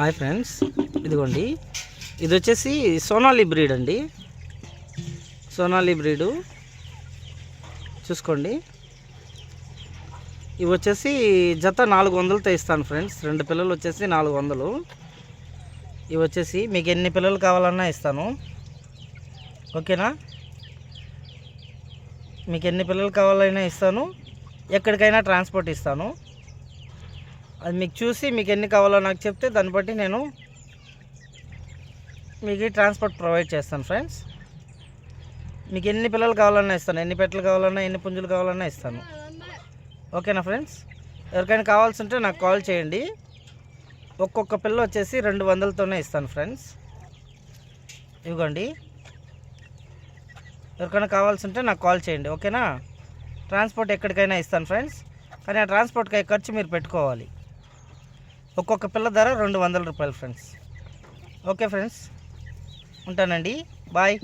Hi friends ఇదిగోండి. ఇది వచ్చేసి సోనాలి బ్రీడ్ అండి. సోనాలి బ్రీడు. చూసుకోండి. ఇవి వచ్చేసి జత నాలుగు వందలతో ఇస్తాను ఫ్రెండ్స్. రెండు పిల్లలు వచ్చేసి నాలుగు వందలు. ఇవి వచ్చేసి మీకు ఎన్ని పిల్లలు కావాలన్నా ఇస్తాను. ఓకేనా? మీకు ఎన్ని పిల్లలు కావాలైనా ఇస్తాను. ఎక్కడికైనా ట్రాన్స్పోర్ట్ ఇస్తాను. అది మీకు చూసి మీకు ఎన్ని కావాలో నాకు చెప్తే దాన్ని బట్టి నేను మీకు ట్రాన్స్పోర్ట్ ప్రొవైడ్ చేస్తాను ఫ్రెండ్స్. మీకు ఎన్ని పిల్లలు కావాలన్నా ఇస్తాను. ఎన్ని పెట్టలు కావాలన్నా ఎన్ని పుంజులు కావాలన్నా ఇస్తాను. ఓకేనా ఫ్రెండ్స్? ఎవరికైనా కావాల్సి ఉంటే నాకు కాల్ చేయండి. ఒక్కొక్క పిల్ల వచ్చేసి రెండు వందలతోనే ఇస్తాను ఫ్రెండ్స్. ఇవ్వండి. ఎవరికైనా కావాల్సి ఉంటే నాకు కాల్ చేయండి. ఓకేనా? ట్రాన్స్పోర్ట్ ఎక్కడికైనా ఇస్తాను ఫ్రెండ్స్. కానీ ఆ ట్రాన్స్పోర్ట్కి ఖర్చు మీరు పెట్టుకోవాలి. ఒక్కొక్క పిల్ల ధర రెండు వందల రూపాయలు ఫ్రెండ్స్ ఓకే ఫ్రెండ్స్ ఉంటానండి. బాయ్